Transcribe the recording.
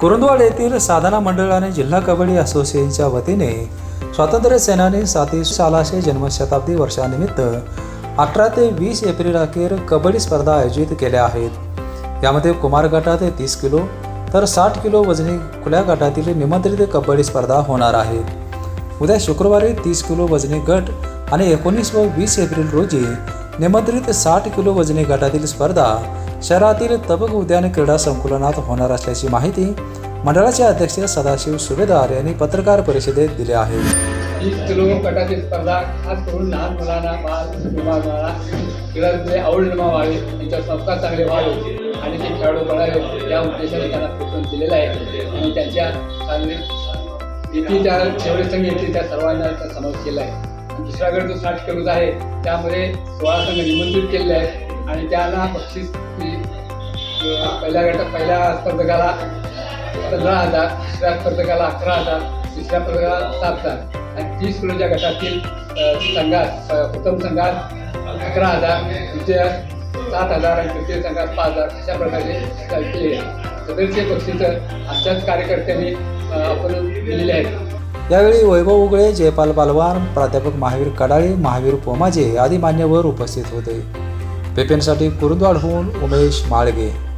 कुरुंदवाड येथील साधना मंडळ आणि जिल्हा कबड्डी असोसिएशनच्या वतीने स्वातंत्र्य सेनानी साती सालाशे जन्मशताब्दी वर्षानिमित्त अठरा ते वीस एप्रिल अखेर कबड्डी स्पर्धा आयोजित केल्या आहेत. यामध्ये कुमार गटात तीस किलो तर साठ किलो वजनी खुल्या गटातील निमंत्रित कबड्डी स्पर्धा होणार आहे. उद्या शुक्रवारी तीस किलो वजनी गट आणि एकोणीस व वीस एप्रिल रोजी निमंत्रित साठ किलो वजनी गटातील स्पर्धा शहरातील तबक उद्यान क्रीडा संकुलनात होणार असल्याची माहिती मंडळाचे अध्यक्ष सदाशिव सुभेदार यांनी पत्रकार परिषदेत दिली आहे. तीस किलो गटाची स्पर्धा खास करून लहान मुलांना बाल मुलांना खेळामध्ये आवड निर्माण व्हावी त्यांच्यावर संस्कार चांगले व्हावे आणि ते खेळाडू बनावे या उद्देशाने त्यांना प्रोत्साहन दिलेलं आहे. आणि त्यांच्या चांगले किती त्या जेवढे संघ येतील त्या सर्वांना समावेश केला आहे. आणि दुसरा गट जो साठ किलोचा आहे त्यामध्ये सोळा संघ निमंत्रित केलेले आहेत. आणि त्याला बक्षीस पहिल्या गटात पहिल्या स्पर्धकाला पंधरा हजार दुसऱ्या स्पर्धकाला अकरा हजार तिसऱ्या स्पर्धकाला सात हजार. आणि तीस किलोच्या गटातील संघात प्रथम संघात अकरा हजार द्वितीय सात हजार आणि तृतीय संघात पाच हजार अशा प्रकारे केले सदरचे बक्षीस आमच्याच कार्यकर्त्यांनी आपण दिलेले आहेत. यावेळी वैभव उगळे जयपाल बालवान प्राध्यापक महावीर कडाळे महावीर पोमाजे आदी मान्यवर उपस्थित होते. पेपेनसाठी कुरुंदवाडहून उमेश माळगे.